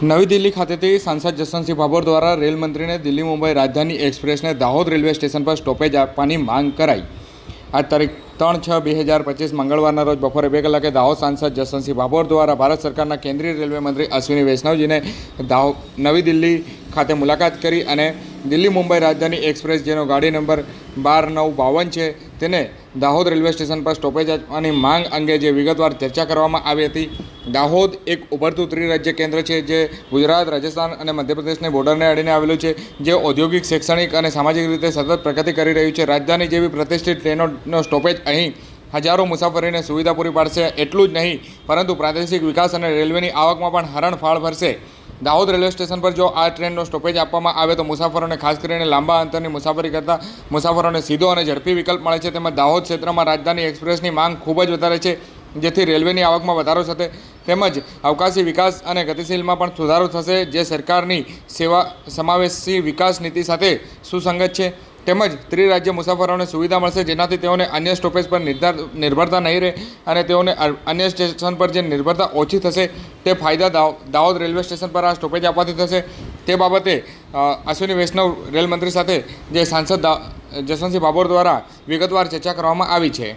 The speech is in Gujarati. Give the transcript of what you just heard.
નવી દિલ્હી ખાતેથી સાંસદ જસવંતસિંહ ભાભોર દ્વારા રેલ મંત્રીને દિલ્હી મુંબઈ રાજધાની એક્સપ્રેસને દાહોદ રેલવે સ્ટેશન પર સ્ટોપેજ આપવાની માંગ કરાઈ. આજ તારીખ ત્રણ છ બે હજાર પચીસ મંગળવારના રોજ બપોરે બે કલાકે દાહોદ સાંસદ જસવંતસિંહ ભાભોર દ્વારા ભારત સરકારના કેન્દ્રીય રેલવે મંત્રી અશ્વિની વૈષ્ણવજીને દાહો નવી દિલ્હી ખાતે મુલાકાત કરી અને દિલ્હી મુંબઈ રાજધાની એક્સપ્રેસ જેનો ગાડી નંબર બાર નવ બાવન છે તેને દાહોદ રેલવે સ્ટેશન પર સ્ટોપેજ આપવાની માંગ અંગે જે વિગતવાર ચર્ચા કરવામાં આવી હતી. દાહોદ એક ઉભરતું ત્રિરાજ્ય કેન્દ્ર છે જે ગુજરાત, રાજસ્થાન અને મધ્યપ્રદેશને બોર્ડરને અડીને આવેલું છે, જે ઔદ્યોગિક, શૈક્ષણિક અને સામાજિક રીતે સતત પ્રગતિ કરી રહ્યું છે. રાજધાની જેવી પ્રતિષ્ઠિત ટ્રેનોનો સ્ટોપેજ અહીં હજારો મુસાફરીને સુવિધા પૂરી પાડશે એટલું જ નહીં, પરંતુ પ્રાદેશિક વિકાસ અને રેલવેની આવકમાં પણ હરણફાળ ભરશે. દાહોદ રેલવે સ્ટેશન પર જો આ ટ્રેનનો સ્ટોપેજ આપવામાં આવે તો મુસાફરોને ખાસ કરીને લાંબા અંતરની મુસાફરી કરતા મુસાફરોને સીધો અને ઝડપી વિકલ્પ મળે છે. તેમજ દાહોદ ક્ષેત્રમાં રાજધાની એક્સપ્રેસની માંગ ખૂબ જ વધારે છે, જેથી રેલવેની આવકમાં વધારો થશે તેમજ અવકાશી વિકાસ અને ગતિશીલમાં પણ સુધારો થશે. જે સરકારની સેવા સમાવેશી વિકાસ નીતિ સાથે સુસંગત છે. તેમજ ત્રિરાજ્ય મુસાફરોને સુવિધા મળશે, જેનાથી તેઓને અન્ય સ્ટોપેજ પર નિર્ભરતા નહીં રહે અને તેઓને અન્ય સ્ટેશન પર જે નિર્ભરતા ઓછી થશે, તે ફાયદા દાહોદ રેલવે સ્ટેશન પર આ સ્ટોપેજ આપવાથી થશે. તે બાબતે અશ્વિની વૈષ્ણવ રેલ મંત્રી સાથે જે સાંસદ જસવંતસિંહ ભાભોર દ્વારા વિગતવાર ચર્ચા કરવામાં આવી છે.